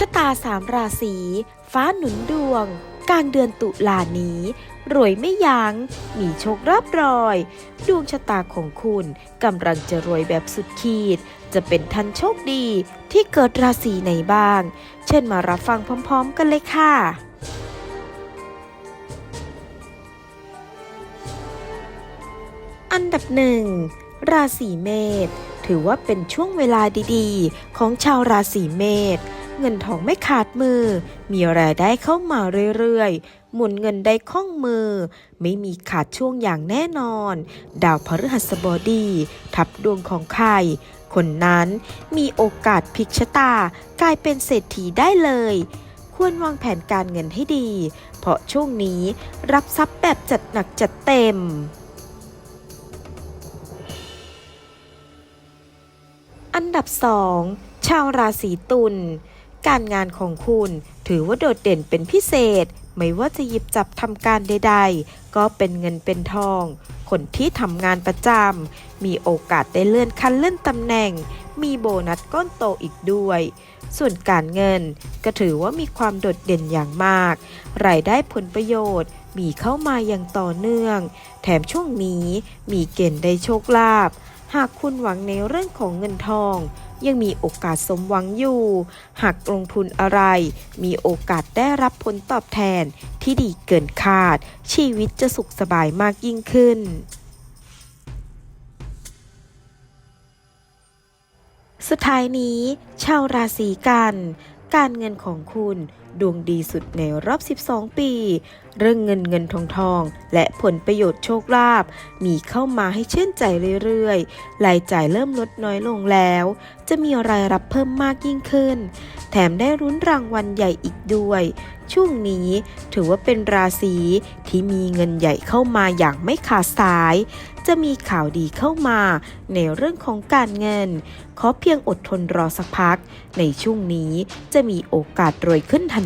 ชะตาสามราศีฟ้าหนุนดวง กลางเดือนตุลานี้ รวยไม่ยัง้ง มีโชครับรอย ดวงชะตาของคุณกำลังจะรวยแบบสุดขีด จะเป็นทันโชคดีที่เกิดราศีไหนบ้าง เช่นมารับฟังพร้อมๆ กันเลยค่ะอันดับหนึ่งราศีเมษถือว่าเป็นช่วงเวลาดีๆ ของชาวราศีเมษ เงินทองไม่ขาดมือ มีรายได้เข้ามาเรื่อยๆ หมุนเงินได้คล่องมือ ไม่มีขาดช่วงอย่างแน่นอน ดาวพฤหัสบดี ทับดวงของใคร คนนั้นมีโอกาสพลิกชะตากลายเป็นเศรษฐีได้เลย ควรวางแผนการเงินให้ดี เพราะช่วงนี้รับทรัพย์แบบจัดหนักจัดเต็มอันดับ 2 ชาวราศีตุล การงานของคุณ ถือว่าโดดเด่นเป็นพิเศษ ไม่ว่าจะหยิบจับทำการใด ๆ ก็เป็นเงินเป็นทอง คนที่ทำงานประจำมีโอกาสได้เลื่อนขั้นเลื่อนตำแหน่ง มีโบนัสก้อนโตอีกด้วย ส่วนการเงินก็ถือว่ามีความโดดเด่นอย่างมาก รายได้ผลประโยชน์มีเข้ามาอย่างต่อเนื่อง แถมช่วงนี้มีเกณฑ์ได้โชคลาภหากคุณหวังในเรื่องของเงินทอง ยังมีโอกาสสมหวังอยู่ หากลงทุนอะไร มีโอกาสได้รับผลตอบแทนที่ดีเกินคาด ชีวิตจะสุขสบายมากยิ่งขึ้นสุดท้ายนี้ ชาวราศีกัน การเงินของคุณ ดวงดีสุดในรอบ 12 ปี เรื่องเงินเงินทองทอง และผลประโยชน์โชคลาภมีเข้ามาให้ชื่นใจเรื่อยๆ รายจ่ายเริ่มลดน้อยลงแล้ว จะมีรายรับเพิ่มมากยิ่งขึ้น แถมได้รุ้นรางวัลใหญ่อีกด้วย ช่วงนี้ถือว่าเป็นราศีที่มีเงินใหญ่เข้ามาอย่างไม่ขาดสาย จะมีข่าวดีเข้ามาในเรื่องของการเงิน ขอเพียงอดทนรอสักพัก ในช่วงนี้จะมีโอกาสรวยขึ้นทัน